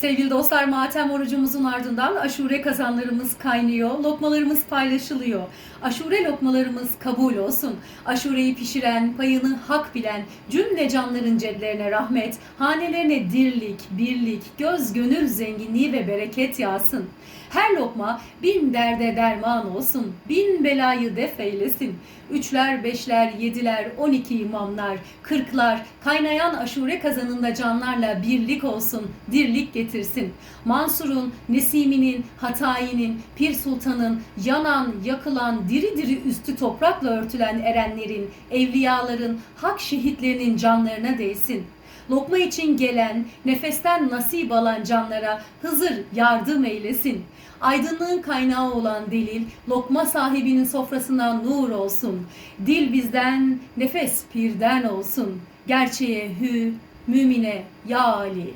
Sevgili dostlar matem orucumuzun ardından aşure kazanlarımız kaynıyor, lokmalarımız paylaşılıyor. Aşure lokmalarımız kabul olsun. Aşureyi pişiren, payını hak bilen cümle canların ceplerine rahmet, hanelerine dirlik, birlik, göz gönül zenginliği ve bereket yağsın. Her lokma bin derde derman olsun, bin belayı def eylesin. Üçler, beşler, yediler, on iki imamlar, kırklar, kaynayan aşure kazanında canlarla birlik olsun, dirlik getirsin. Mansur'un, Nesimi'nin, Hatayi'nin, Pir Sultan'ın, yanan, yakılan, diri diri üstü toprakla örtülen erenlerin, evliyaların, hak şehitlerinin canlarına değsin. Lokma için gelen, nefesten nasip alan canlara Hızır yardım eylesin. Aydınlığın kaynağı olan delil, lokma sahibinin sofrasından nur olsun. Dil bizden, nefes pirden olsun. Gerçeğe hü, mümine ya Ali.